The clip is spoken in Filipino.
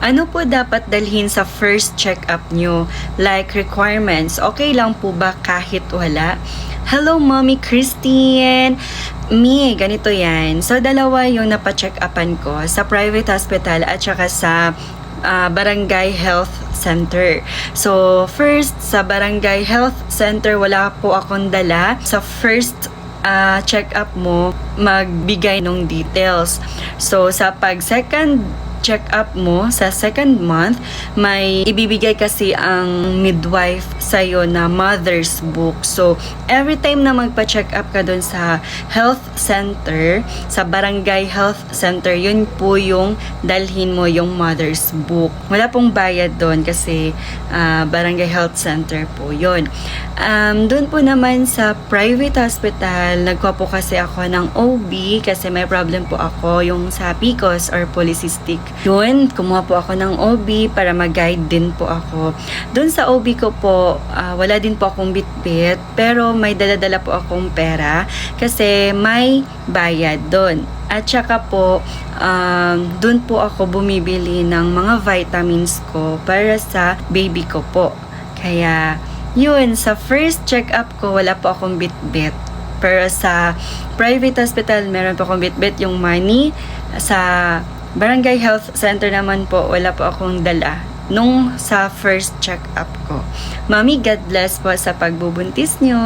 Ano po dapat dalhin sa first check-up nyo? Like requirements, okay lang po ba kahit wala? Hello, Mommy Christine! Mi, ganito yan. So, dalawa yung napacheck upan ko sa private hospital at saka sa ah, Barangay Health Center. So, first, sa Barangay Health Center, wala po akong dala. Sa first ah, check-up mo, magbigay ng details. So, sa pag second check-up mo sa second month, may ibibigay kasi ang midwife sa'yo na mother's book. So, every time na magpa-check up ka doon sa health center, sa barangay health center, yun po yung dalhin mo yung mother's book. Wala pong bayad doon kasi ah, barangay health center po yun. Um, doon po naman sa private hospital, nagkuha po kasi ako ng OB kasi may problem po ako yung sa PCOS or polycystic yun, kumuha po ako ng OB para mag-guide din po ako. Doon sa OB ko po, ah, wala din po akong bitbit, pero may dala-dala po akong pera kasi may bayad doon. At saka po, um, doon po ako bumibili ng mga vitamins ko para sa baby ko po. Kaya, yun, sa first check-up ko, wala po akong bitbit. Pero sa private hospital, meron po akong bitbit yung money. Sa Barangay Health Center naman po, wala po akong dala nung sa first check-up ko. Mami, God bless po sa pagbubuntis nyo.